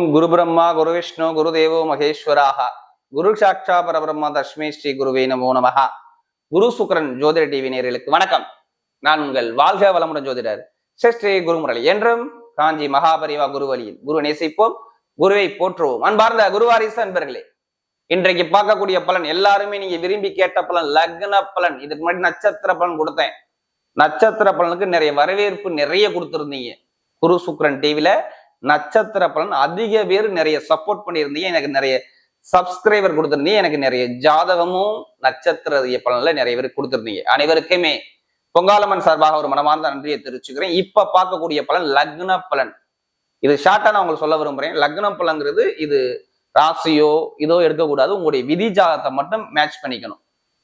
ஓம் குரு பிரம்மா குரு விஷ்ணு குரு தேவோ மகேஸ்வராக. குரு சாட்சா பரபிரம்மா தஸ்மே ஸ்ரீ குருவே நமோ நமஹா. குரு சுக்கரன் ஜோதிட டிவி நேர்களுக்கு வணக்கம். நான் உங்கள் வாழ்க வளமுடன் ஜோதிடர் ஸ்ரீ குருமுரளி என்றும் காஞ்சி மகாபரிவா குருவழியில் குரு நேசிப்போம் குருவை போற்றுவோம். அன்பார்ந்த குருவாரிசு அன்பர்களே இன்றைக்கு பார்க்கக்கூடிய பலன் எல்லாருமே நீங்க விரும்பி கேட்ட பலன் லக்ன பலன். இதுக்கு முன்னாடி நட்சத்திர பலன் கொடுத்தேன். நட்சத்திர பலனுக்கு நிறைய வரவேற்பு நிறைய கொடுத்துருந்தீங்க. குரு சுக்கரன் டிவில நட்சத்திர பலன் அதிக பேர் நிறைய சப்போர்ட் பண்ணியிருந்தீங்க. எனக்கு நிறைய சப்ஸ்கிரைபர் கொடுத்துருந்தீங்க. எனக்கு நிறைய ஜாதகமும் நட்சத்திர பலன்ல நிறைய பேர் கொடுத்துருந்தீங்க. அனைவருக்குமே பொங்காலம்மன் சார்பாக ஒரு மனமார்ந்த நன்றியை தெரிவிச்சுக்கிறேன். இப்ப பார்க்கக்கூடிய பலன் லக்ன பலன். இது ஷார்ட்டா நான் உங்களுக்கு சொல்ல விரும்புறேன். லக்ன பலன்கிறது இது ராசியோ இதோ எடுக்கக்கூடாது. உங்களுடைய விதி ஜாதகத்தை மட்டும் மேட்ச் பண்ணிக்கணும்.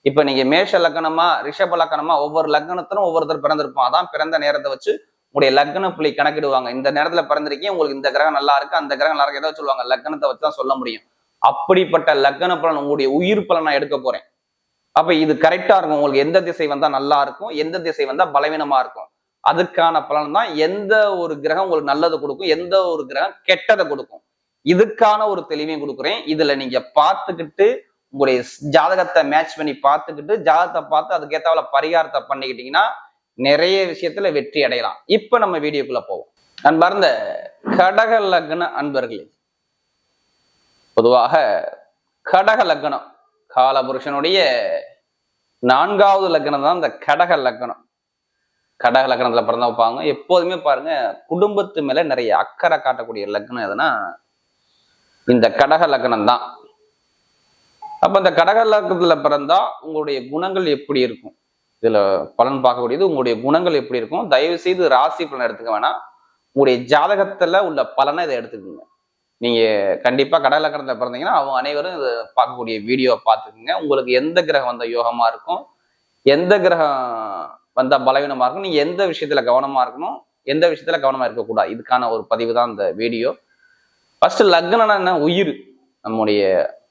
இப்ப நீங்க மேஷ லக்னமா ரிஷப லக்னமா ஒவ்வொரு லக்னத்திலும் ஒவ்வொருத்தர் பிறந்திருப்போம் அதான் பிறந்த நேரத்தை வச்சு உங்களுடைய லக்ன புள்ளி கணக்கிடுவாங்க. இந்த நேரத்துல பிறந்திருக்கீங்க உங்களுக்கு இந்த கிரகம் நல்லா இருக்கு அந்த கிரகம் நல்லா இருக்கு. ஏதாவது சொல்லுவாங்க லக்னத்தை வச்சு தான் சொல்ல முடியும். அப்படிப்பட்ட லக்ன பலன் உங்களுடைய உயிர் பலன் நான் எடுக்க போறேன். அப்ப இது கரெக்டா இருக்கும். உங்களுக்கு எந்த திசை வந்தா நல்லா இருக்கும் எந்த திசை வந்தா பலவீனமா இருக்கும். அதுக்கான பலன் தான் எந்த ஒரு கிரகம் உங்களுக்கு நல்லதை கொடுக்கும் எந்த ஒரு கிரகம் கெட்டதை கொடுக்கும். இதுக்கான ஒரு தெளிவையும் கொடுக்குறேன். இதுல நீங்க பார்த்துக்கிட்டு உங்களுடைய ஜாதகத்தை மேட்ச் பண்ணி பார்த்துக்கிட்டு ஜாதகத்தை பார்த்து அதுக்கேத்தாவில பரிகாரத்தை பண்ணிக்கிட்டீங்கன்னா நிறைய விஷயத்துல வெற்றி அடையலாம். இப்ப நம்ம வீடியோக்குள்ள போவோம். அன்பார்ந்த கடக லக்ன அன்பர்களே பொதுவாக கடக லக்னம் காலபுருஷனுடைய நான்காவது லக்னம் தான் இந்த கடக லக்னம். கடக லக்னத்துல பிறந்த வைப்பாங்க எப்போதுமே பாருங்க குடும்பத்து மேல நிறைய அக்கறை காட்டக்கூடிய லக்னம் எதுனா இந்த கடக லக்னம் தான். அப்ப இந்த கடக லக்னத்துல பிறந்தா உங்களுடைய குணங்கள் எப்படி இருக்கும்? இதில் பலன் பார்க்கக்கூடியது உங்களுடைய குணங்கள் எப்படி இருக்கும்? தயவு செய்து ராசி பலன் எடுத்துக்க வேணாம். உங்களுடைய ஜாதகத்தில் உள்ள பலனை இதை எடுத்துக்கோங்க. நீங்கள் கண்டிப்பாக கடலை கடந்த பிறந்தீங்கன்னா அவங்க அனைவரும் இதை பார்க்கக்கூடிய வீடியோவை பார்த்துக்குங்க. உங்களுக்கு எந்த கிரகம் வந்த யோகமாக இருக்கும்? எந்த கிரகம் வந்தால் பலவீனமாக இருக்கும்? நீங்கள் எந்த விஷயத்தில் கவனமாக இருக்கணும்? எந்த விஷயத்தில் கவனமாக இருக்கக்கூடாது? இதுக்கான ஒரு பதிவு தான் இந்த வீடியோ ஃபர்ஸ்ட் லக்னம்னா என்ன? உயிர். நம்முடைய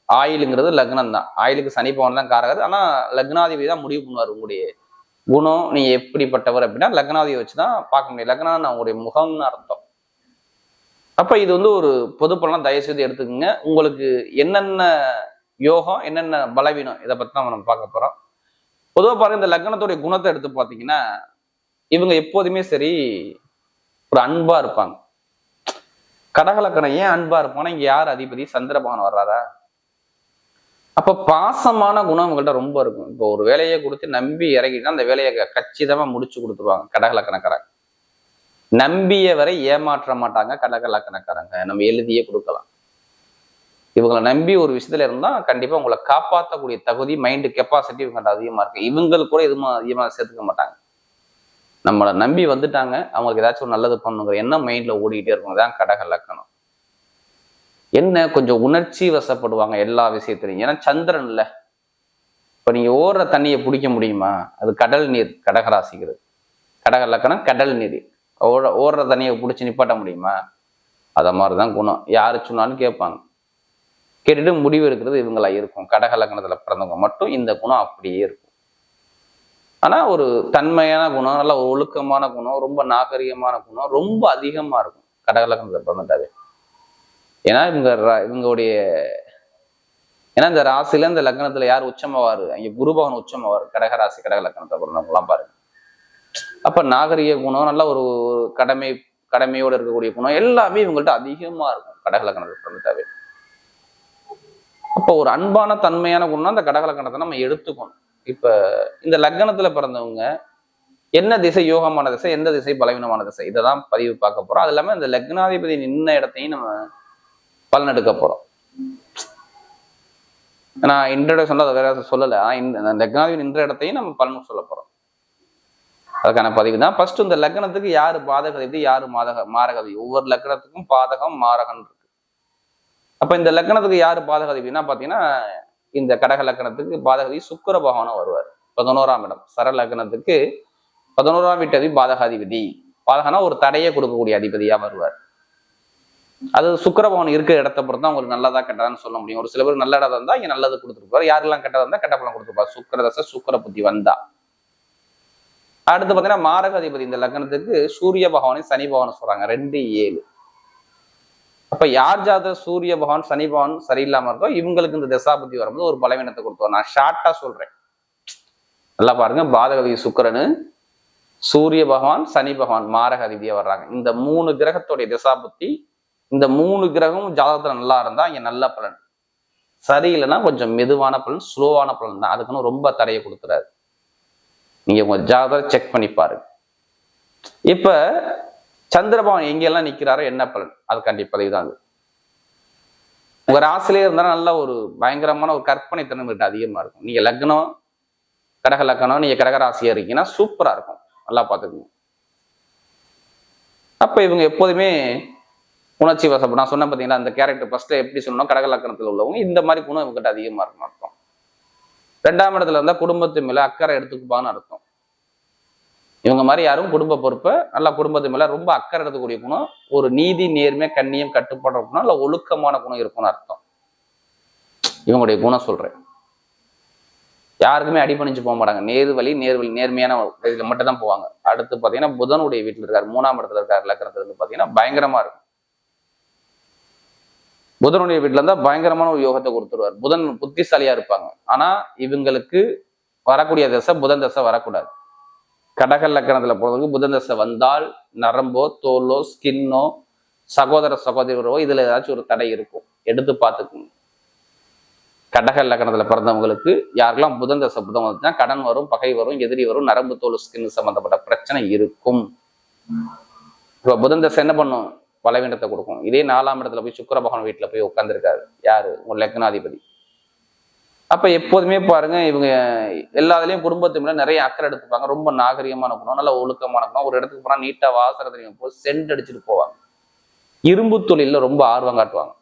ஆயிலுங்கிறது லக்னம் தான் ஆயிலுக்கு சனி பவன் தான் காரகாது ஆனா லக்னாதிபதி தான் முடிவு பண்ணுவார் உங்களுடைய குணம் நீ எப்படிப்பட்டவர் அப்படின்னா லக்னாதிபதி வச்சு தான் பார்க்க முடியும். லக்னான்னு உங்களுடைய முகம்னு அர்த்தம். அப்ப இது வந்து ஒரு பொது தயவுசெய்து தயவு செய்து எடுத்துக்கோங்க. உங்களுக்கு என்னென்ன யோகம் என்னென்ன பலவீனம் இதை பத்தி தான் நம்ம பார்க்க போறோம். பொதுவாக பாருங்க இந்த லக்னத்துடைய குணத்தை எடுத்து பார்த்தீங்கன்னா இவங்க எப்போதுமே சரி ஒரு அன்பா இருப்பாங்க. கடகலக்கணம் ஏன் அன்பா இருப்பாங்கன்னா இங்க யார் அதிபதி? சந்திர பகவான் வர்றாரா? அப்போ பாசமான குணம் உங்கள்கிட்ட ரொம்ப இருக்கும். இப்போ ஒரு வேலையை கொடுத்து நம்பி இறங்கிட்டா அந்த வேலையை கச்சிதமாக முடிச்சு கொடுத்துருவாங்க. கடகலக்கணக்காரங்க. நம்பிய வரை ஏமாற்ற மாட்டாங்க கடகலக்கணக்காரங்க. நம்ம எழுதியே கொடுக்கலாம். இவங்களை நம்பி ஒரு விஷயத்துல இருந்தால் கண்டிப்பாக உங்களை காப்பாற்றக்கூடிய தகுதி மைண்டு கெப்பாசிட்டி இவங்கள்ட்ட அதிகமாக இருக்கு. இவங்களுக்கு கூட எதுவும் அதிகமாக சேர்த்துக்க மாட்டாங்க. நம்மளை நம்பி வந்துட்டாங்க. அவங்களுக்கு ஏதாச்சும் ஒரு நல்லது பண்ணுங்கிற எண்ணம் மைண்டில் ஓடிக்கிட்டே இருக்கும். தான் கடக லக்கணம் என்ன கொஞ்சம் உணர்ச்சி வசப்படுவாங்க எல்லா விஷயத்திலையும். ஏன்னா சந்திரன் இப்போ இப்ப நீங்க ஓடுற தண்ணியை பிடிக்க முடியுமா? அது கடல் நீர் கடகராசிக்கிறது கடக லக்கணம் கடல் நீர். ஓட ஓடுற தண்ணியை பிடிச்சி நிப்பாட்ட முடியுமா? அதை மாதிரி தான் குணம். யாரு சொன்னாலும் கேட்பாங்க. கேட்டுட்டு முடிவு எடுக்கிறது இவங்களா இருக்கும். கடக லக்கணத்தில் பிறந்தவங்க மட்டும் இந்த குணம் அப்படியே இருக்கும். ஆனா ஒரு தன்மையான குணம் நல்ல ஒழுக்கமான குணம் ரொம்ப நாகரிகமான குணம் ரொம்ப அதிகமா இருக்கும். கடகலக்கணத்துல பிறந்துட்டாவே. ஏன்னா இவங்க இவங்களுடைய ஏன்னா இந்த ராசியில இந்த லக்னத்துல யார் உச்சமாவாரு? அங்க குருபவன் உச்சமாவார் உச்சமாவாரு. கடக ராசி கடக லக்னத்தை பிறந்தவங்கலாம் பாருங்க. அப்ப நாகரிக குணம் நல்ல ஒரு கடமை கடமையோடு இருக்கக்கூடிய குணம் எல்லாமே இவங்கள்ட்ட அதிகமா இருக்கும் கடக லக்னத்தை பிறந்துட்டாவே அப்போ ஒரு அன்பான தன்மையான குணம் அந்த கடகலக்கணத்தை நம்ம எடுத்துக்கணும். இப்ப இந்த லக்னத்துல பிறந்தவங்க என்ன திசை யோகமான திசை எந்த திசை பலவீனமான திசை இதை தான் பதிவு பார்க்க போறோம். அது இல்லாம இந்த லக்னாதிபதி நின்ன இடத்தையும் நம்ம பலன் எடுக்க போறோம் நான் இன்ட்ரடக்ஷன்ல அதை வேற சொல்லலை. ஆனால் இந்த லக்னாதிபதி நின்ற இடத்தையும் நம்ம பலன் சொல்ல போறோம். அதுக்கான பதிவு தான். ஃபர்ஸ்ட் இந்த லக்னத்துக்கு யாரு பாதகதிபதி யாரு மாதக மாரகதி? ஒவ்வொரு லக்னத்துக்கும் பாதகம் மாரகம் இருக்கு. அப்ப இந்த லக்னத்துக்கு யாரு பாதகாதிபதினா பாத்தீங்கன்னா இந்த கடக லக்னத்துக்கு பாதகதி சுக்கர பகவானம் வருவார். பதினோராம் இடம். சர லக்னத்துக்கு பதினோராம் வீட்டு பாதகாதிபதி. பாதகனா ஒரு தடையை கொடுக்கக்கூடிய அதிபதியா வருவார். அது சுக்கரபவன் இருக்கிற இடத்த பொறுத்து தான் உங்களுக்கு நல்லதா கெட்டதான்னு சொல்ல முடியும். ஒரு சில பேர் நல்ல இடம் இருந்தால் இங்கே நல்லது கொடுத்துருப்பாரு. யாரெல்லாம் கெட்டதா இருந்தால் கெட்ட பலம் கொடுத்துருப்பாரு. சுக்கரதசை சுக்கர புத்தி வந்தா. அடுத்து பார்த்தீங்கன்னா மாரகாதிபதி இந்த லக்னத்துக்கு சூரிய பகவானையும் சனி பகவானும் சொல்றாங்க. ரெண்டு ஏழு. அப்ப யார் ஜாத சூரிய பகவான் சனி பகவான் சரியில்லாம இருக்கோ இவங்களுக்கு இந்த தசாபதி வரும்போது ஒரு பலவீனத்தை கொடுத்தோம் நான் ஷார்ட்டா சொல்றேன். நல்லா பாருங்க. பாதகதி சுக்கிரனு சூரிய பகவான் சனி பகவான் மாரக அதிபதியா வர்றாங்க. இந்த மூணு கிரகத்துடைய திசாபுத்தி இந்த மூணு கிரகமும் ஜாதகத்துல நல்லா இருந்தா இங்க நல்ல பலன். சரியில்லைன்னா கொஞ்சம் மெதுவான பலன் ஸ்லோவான பலன் தான். அதுக்குன்னு ரொம்ப தடையை கொடுத்துறாரு. நீங்க உங்க ஜாதகத்தை செக் பண்ணி பாருங்க. இப்ப சந்திரபவன் எங்கெல்லாம் நிக்கிறாரோ என்ன பலன்? அது கண்டிப்பா இதுதான் அது. உங்க ராசிலே இருந்தாலும் நல்ல ஒரு பயங்கரமான ஒரு கற்பனை திறன் கிட்ட அதிகமா இருக்கும். நீங்க லக்னம் கடக லக்னம் நீங்க கடக ராசியா இருக்கீங்கன்னா சூப்பரா இருக்கும். நல்லா பாத்துக்கோங்க அப்ப இவங்க எப்போதுமே உணர்ச்சி வசப்படும் நான் சொன்னேன் பார்த்தீங்கன்னா அந்த கேரக்டர் ஃபஸ்ட்டு எப்படி சொல்லணும்? கடகலக்கணத்தில் உள்ளவங்க இந்த மாதிரி குணம் இவங்ககிட்ட அதிகமாக இருக்கும் அர்த்தம். ரெண்டாம் இடத்துல இருந்தா குடும்பத்து மேல அக்கறை எடுத்துக்குப்பான்னு அர்த்தம். இவங்க மாதிரி யாரும் குடும்ப பொறுப்பை நல்லா குடும்பத்து மேல ரொம்ப அக்கறை எடுத்துக்கூடிய குணம் ஒரு நீதி நேர்மை கண்ணியம் கட்டுப்பாடு குணம் இல்லை ஒழுக்கமான குணம் இருக்கும்னு அர்த்தம். இவங்களுடைய குணம் சொல்றேன். யாருக்குமே அடிபணிச்சு போக மாட்டாங்க. நேர் வழி நேர் வழி நேர்மையான இதுல மட்டும் தான் போவாங்க. அடுத்து பாத்தீங்கன்னா புதனுடைய வீட்டில் இருக்கார் மூணாம் இடத்துல இருக்கார் லக்கணத்துல பார்த்தீங்கன்னா பாத்தீங்கன்னா பயங்கரமா இருக்கும். புதனுடைய வீட்டில் இருந்தால் பயங்கரமான ஒரு யோகத்தை கொடுத்துருவார். புதன் புத்திசாலியாக இருப்பாங்க. ஆனால் இவங்களுக்கு வரக்கூடிய தசை புதன் தசை வரக்கூடாது. கடக லக்கணத்துல போகிறதுக்கு புதன் தசை வந்தால் நரம்போ தோலோ ஸ்கின்னோ சகோதர சகோதரரோ இதுல ஏதாச்சும் ஒரு தடை இருக்கும். எடுத்து பார்த்துக்கணும். கடக லக்கணத்துல பிறந்தவங்களுக்கு யாருக்கெல்லாம் புதன் தசை புதன் வந்துச்சுன்னா கடன் வரும் பகை வரும் எதிரி வரும் நரம்பு தோல் ஸ்கின் சம்மந்தப்பட்ட பிரச்சனை இருக்கும். இப்போ புதன் தசை என்ன பண்ணும்? பலவீனத்தை கொடுக்கும். இதே நாலாம் இடத்துல போய் சுக்கர பகவான் வீட்டில் போய் உட்காந்துருக்காரு யாரு? உங்கள் லக்னாதிபதி. அப்போ எப்போதுமே பாருங்க இவங்க எல்லாத்துலேயும் குடும்பத்து மேலே நிறைய அக்கறை எடுத்துப்பாங்க. ரொம்ப நாகரிகமான குணம் நல்ல ஒழுக்கமான குணம். ஒரு இடத்துக்கு போனால் நீட்டாக வாசனை தெரியும் போய் சென்ட் அடிச்சுட்டு போவாங்க. இரும்பு தொழிலில் ரொம்ப ஆர்வம் காட்டுவாங்க.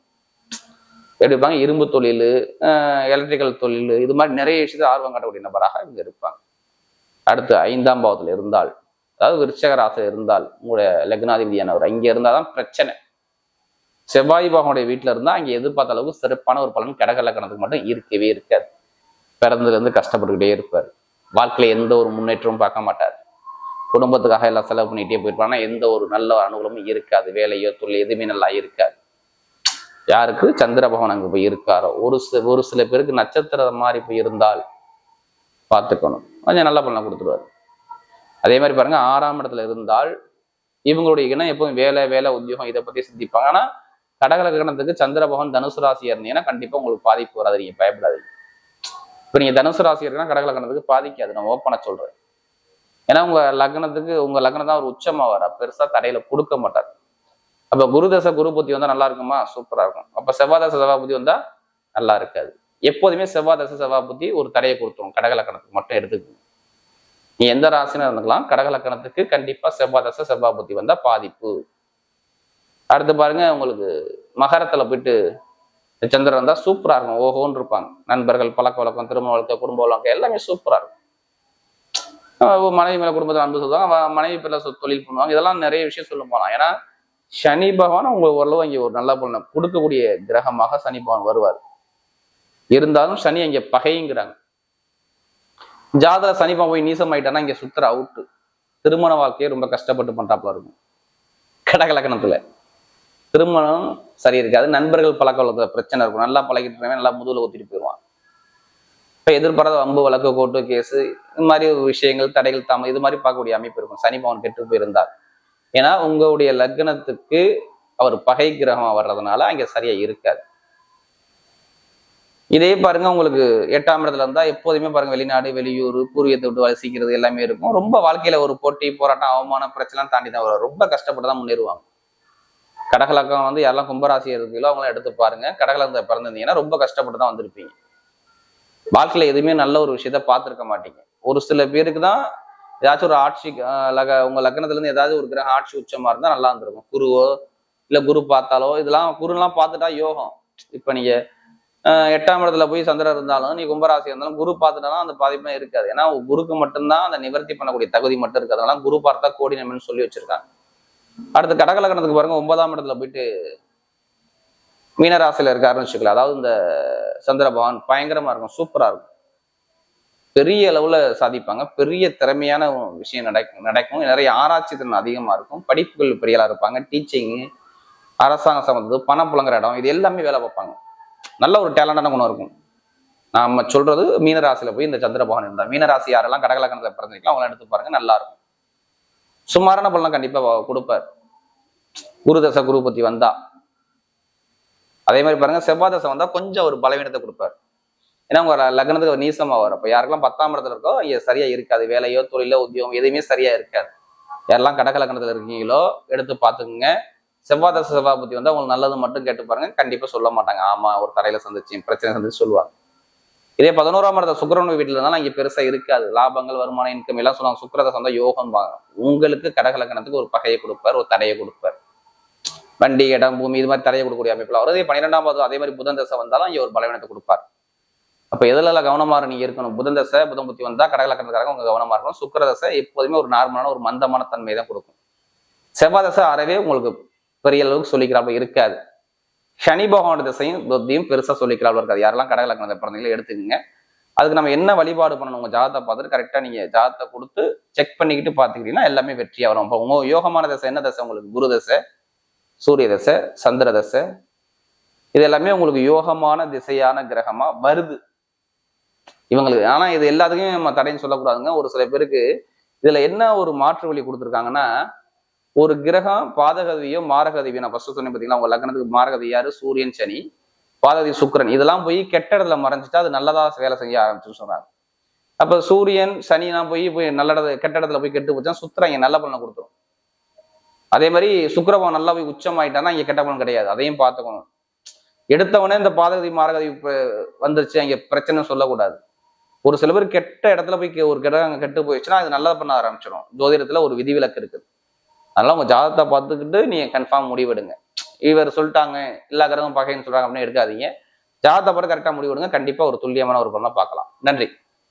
எப்படி இருப்பாங்க? இரும்பு தொழில் எலக்ட்ரிக்கல் தொழில் இது மாதிரி நிறைய விஷயத்தை ஆர்வம் காட்டக்கூடிய நபராக இவங்க இருப்பாங்க. அடுத்து ஐந்தாம் பாவத்தில் இருந்தால் அதாவது விருச்சக இருந்தால் உங்களுடைய லக்னாதிபதியானவர் இங்கே இருந்தால் தான் பிரச்சனை. செவ்வாய் பகவானுடைய வீட்டில் இருந்தால் அங்கே எதிர்பார்த்த அளவுக்கு சிறப்பான ஒரு பலன் கடக லக்கணத்துக்கு மட்டும் இருக்கவே இருக்காது. பிறந்ததுலேருந்து கஷ்டப்பட்டுக்கிட்டே இருப்பார். வாழ்க்கையில எந்த ஒரு முன்னேற்றமும் பார்க்க மாட்டார். குடும்பத்துக்காக எல்லாம் செலவு பண்ணிகிட்டே போயிருப்பாங்க எந்த ஒரு நல்ல அனுகூலமும் இருக்காது. வேலையோ தொழில் எதுவுமே நல்லா இருக்காது. யாருக்கு? சந்திர பகவான் அங்கே போய் இருக்காரோ? ஒரு சில ஒரு சில பேருக்கு நட்சத்திரம் மாதிரி போய் இருந்தால் பார்த்துக்கணும். கொஞ்சம் நல்ல பலனை கொடுத்துருவாரு. அதே மாதிரி பாருங்க ஆறாம் இடத்துல இருந்தால் இவங்களுடைய இனம் எப்பவும் வேலை வேலை உத்தியோகம் இதை பத்தி சிந்திப்பாங்க. ஆனா கடகல கிரணத்துக்கு சந்திர பகவான் தனுசு ராசியா இருந்தீங்கன்னா கண்டிப்பா உங்களுக்கு பாதிப்பு வராது நீங்க பயப்படாதீங்க. இப்ப நீங்க தனுசு ராசி இருக்குன்னா கடகல லக்னத்துக்கு பாதிக்காது நான் ஓப்பனா சொல்றேன். ஏன்னா உங்க லக்னத்துக்கு உங்க லக்னம் தான் ஒரு உச்சமா வர பெருசா தடையில கொடுக்க மாட்டார். அப்ப குரு தசை குரு புத்தி வந்தா நல்லா இருக்குமா? சூப்பரா இருக்கும். அப்ப செவ்வாய் தசை செவ்வாய் புத்தி வந்தா நல்லா இருக்காது. எப்போதுமே செவ்வாய் தசை செவ்வாய் புத்தி ஒரு தடையை கொடுத்துரும் கடக மட்டும் எடுத்துக்கணும். நீ எந்த ராசினா இருந்துக்கலாம். கடகலக்கணத்துக்கு கண்டிப்பா செவ்வாய் தசை செவ்வாய் புத்தி வந்தா பாதிப்பு. அடுத்து பாருங்க உங்களுக்கு மகரத்துல போயிட்டு சந்திரன் வந்தா சூப்பரா இருக்கும். ஓஹோன்னு இருப்பாங்க. நண்பர்கள் பழக்க வழக்கம் திருமண வழக்கம் குடும்ப வழக்கம் எல்லாமே சூப்பரா இருக்கும். மனைவி மேல குடும்பத்தில் அன்பு சொல்லுவாங்க. மனைவி பேர்ல தொழில் பண்ணுவாங்க. இதெல்லாம் நிறைய விஷயம் சொல்ல போலாம். ஏன்னா சனி பகவான் உங்களுக்கு ஓரளவு இங்கே ஒரு நல்ல பலனை. கொடுக்கக்கூடிய கிரகமாக சனி பகவான் வருவார். இருந்தாலும் சனி அங்கே பகைங்கிறாங்க. ஜாதக சனிப்பா போய் நீசம் ஆயிட்டானா இங்க சுத்துற அவுட்டு திருமண வாழ்க்கையை ரொம்ப கஷ்டப்பட்டு பண்றாப்புல இருக்கும். கடகலக்கணத்துல. திருமணம் சரி இருக்காது நண்பர்கள் பழக்க வழக்கத்துல பிரச்சனை இருக்கும். நல்லா பழகிட்டு இருக்கவே நல்லா முதுகுல ஒத்திட்டு போயிடுவான். இப்ப எதிர்பாராத அம்பு வழக்கு கோர்ட்டு கேஸு இந்த மாதிரி விஷயங்கள் தடைகள் தாமல் இது மாதிரி பார்க்கக்கூடிய அமைப்பு இருக்கும். சனி பவன் கெட்டு போயிருந்தார் ஏன்னா உங்களுடைய லக்னத்துக்கு அவர் பகை கிரகம் வர்றதுனால அங்கே சரியா இருக்காது. இதே பாருங்க உங்களுக்கு எட்டாம் இடத்துல இருந்தா எப்போதுமே பாருங்க வெளிநாடு வெளியூர் பூர்வீகத்தை விட்டு வசிக்கிறது எல்லாமே இருக்கும். ரொம்ப வாழ்க்கையில ஒரு போட்டி போராட்டம் அவமானம் பிரச்சனை தாண்டி தான் வரும். ரொம்ப கஷ்டப்பட்டு தான் முன்னேறுவாங்க. கடகலக்கம் வந்து யாரெல்லாம் கும்பராசி இருக்கீங்களோ அவங்களாம் எடுத்து பாருங்க. கடகலக்கத்தை பிறந்திருந்தீங்கன்னா ரொம்ப கஷ்டப்பட்டு தான் வந்திருப்பீங்க. வாழ்க்கையில எதுவுமே நல்ல ஒரு விஷயத்த பார்த்துருக்க மாட்டீங்க. ஒரு சில பேருக்கு தான் ஏதாச்சும் ஒரு ஆட்சி லக உங்க லக்னத்துல இருந்து ஏதாவது ஒரு கிரகம் ஆட்சி உச்சமா இருந்தா நல்லா இருந்திருக்கும். குருவோ இல்ல குரு பார்த்தாலோ இதெல்லாம் குருலாம் பார்த்துட்டா யோகம். இப்ப நீங்க எட்டாம் இடத்துல போய் சந்திரன் இருந்தாலும் நீ கும்பராசி இருந்தாலும் குரு பார்த்துட்டாலும் அந்த பாதிப்புலாம் இருக்காது. ஏன்னா குருக்கு மட்டும்தான் அந்த நிவர்த்தி பண்ணக்கூடிய தகுதி மட்டும் இருக்கு அதனால குரு பார்த்தா கோடி சொல்லி வச்சிருக்காங்க. அடுத்து கடகலக்கணத்துக்கு பாருங்க ஒன்பதாம் இடத்துல போயிட்டு மீனராசியில இருக்காருன்னு வச்சுக்கலாம் அதாவது இந்த சந்திர பகவான் பயங்கரமா இருக்கும் சூப்பரா இருக்கும். பெரிய அளவுல சாதிப்பாங்க. பெரிய திறமையான விஷயம் நடக்கும் நடக்கும். நிறைய ஆராய்ச்சி திறன் அதிகமா இருக்கும். படிப்புகள் பெரியலா இருப்பாங்க. டீச்சிங் அரசாங்கம் சம்மந்தது பணம் புலங்குற இடம் இது எல்லாமே வேலை பார்ப்பாங்க. நல்ல ஒரு டேலண்டான குணம் இருக்கும். நாம சொல்றது மீனராசியில போய் இந்த சந்திரபவன் இருந்தா மீனராசி யாரெல்லாம் கடகலக்கணத்துல பிறந்திருக்கலாம் அவங்களாம் எடுத்து பாருங்க நல்லா இருக்கும். சுமாரான பலன் கண்டிப்பா கொடுப்பார். குரு தசை குரு வந்தா. அதே மாதிரி பாருங்க செவ்வாய் தசை வந்தா கொஞ்சம் ஒரு பலவீனத்தை கொடுப்பார். ஏன்னா உங்க லக்னத்துக்கு ஒரு நீசமா வரும் அப்ப யாருக்கெல்லாம் பத்தாம் இடத்துல இருக்கோ இங்க சரியா இருக்காது. வேலையோ தொழிலோ உத்தியோகம் எதுவுமே சரியா இருக்காது. யாரெல்லாம் கடக லக்னத்துல இருக்கீங்களோ எடுத்து பார்த்துக்குங்க. செவ்வாய் தசை செவ்வாய் பத்தி உங்களுக்கு நல்லது மட்டும் கேட்டு பாருங்க. கண்டிப்பா சொல்ல மாட்டாங்க. ஆமா ஒரு தரையில சந்திச்சு பிரச்சனை சந்திச்சு சொல்லுவாங்க. இதே பதினோராம் இடத்த சுக்கரன் வீட்டுல இருந்தாலும் இங்கே பெருசா இருக்காது. லாபங்கள் வருமானம் இன்கம் எல்லாம் சொல்லுவாங்க. சுக்கிரத சொந்த யோகம் உங்களுக்கு கடகலக்கணத்துக்கு ஒரு பகையை கொடுப்பார் ஒரு தடையை கொடுப்பார். வண்டி இடம் பூமி இது மாதிரி தடையை கொடுக்கக்கூடிய அமைப்பில் வரும் பன்னிரெண்டாம் பாதம் அதே மாதிரி புதன் தசை வந்தாலும் இங்கே ஒரு பலவீனத்தை கொடுப்பார். அப்போ எதுலெல்லாம் கவனமாக நீங்கள் நீங்க இருக்கணும்? புதன் தசை புதன் புத்தி வந்தால் கடகலக்கணத்துக்காக உங்கள் கவனமாக இருக்கணும். சுக்கிர தசை எப்போதுமே ஒரு நார்மலான ஒரு மந்தமான தன்மை தான் கொடுக்கும். செவ்வாய் தசை அறவே உங்களுக்கு பெரிய அளவுக்கு சொல்லிக்கிறாப்புல இருக்காது. சனி பகவான திசையும் புத்தியும் பெருசாக சொல்லிக்கிறாப்புல இருக்காது. யாரெல்லாம் கடகலக்கணத்தை பிறந்தீங்களோ எடுத்துக்கோங்க. அதுக்கு நம்ம என்ன வழிபாடு பண்ணணும்? உங்க ஜாதத்தை பார்த்துட்டு கரெக்டாக நீங்க ஜாதத்தை கொடுத்து செக் பண்ணிக்கிட்டு பார்த்துக்கிட்டீங்கன்னா எல்லாமே வெற்றியாக வரும். அப்போ உங்க யோகமான தசை என்ன தசை? உங்களுக்கு குரு தசை சூரிய தசை சந்திர தசை. இது எல்லாமே உங்களுக்கு யோகமான திசையான கிரகமா வருது. இவங்களுக்கு ஆனா இது எல்லாத்துக்கும் நம்ம தடைன்னு சொல்லக்கூடாதுங்க. ஒரு சில பேருக்கு இதுல என்ன ஒரு மாற்று வழி கொடுத்துருக்காங்கன்னா ஒரு கிரகம் பாதகதியோ மாரகதியோ நான் ஃபர்ஸ்ட் சொன்னேன் பார்த்தீங்களா உங்க லக்னத்துக்கு மாரகதி யாரு? சூரியன் சனி. பாதகதி சுக்கிரன். இதெல்லாம் போய் கெட்ட இடத்துல மறைஞ்சிட்டா அது நல்லதா வேலை செய்ய ஆரம்பிச்சுன்னு சொன்னாங்க. அப்ப சூரியன் சனிலாம் போய் போய் நல்ல இடத்துல கெட்ட இடத்துல போய் கெட்டு போச்சா சுத்துறாங்க நல்ல பலனை கொடுத்துரும். அதே மாதிரி சுக்கிரபவன் நல்லா போய் உச்சமாயிட்டான்னா இங்க கெட்ட பலன் கிடையாது. அதையும் பார்த்துக்கணும். எடுத்தவொடனே இந்த பாதகதி மாரகதி வந்துருச்சு அங்கே பிரச்சனை சொல்லக்கூடாது. ஒரு சில பேர் கெட்ட இடத்துல போய் ஒரு கிரகம் கெட்டு போயிடுச்சுன்னா அது நல்லா பண்ண ஆரம்பிச்சிடும் ஜோதிடத்துல ஒரு விதிவிலக்கு இருக்குது. அதெல்லாம் உங்க ஜாதகத்தை பார்த்துக்கிட்டு நீங்க கன்ஃபார்ம் முடிவெடுங்க. இவர் சொல்லிட்டாங்க எல்லா கிரகமும் பகைன்னு சொல்றாங்க அப்படின்னு எடுக்காதீங்க. ஜாதகத்தை பார்த்து கரெக்டா முடிவெடுங்க. கண்டிப்பா ஒரு துல்லியமான ஒரு பொருளை பார்க்கலாம். நன்றி.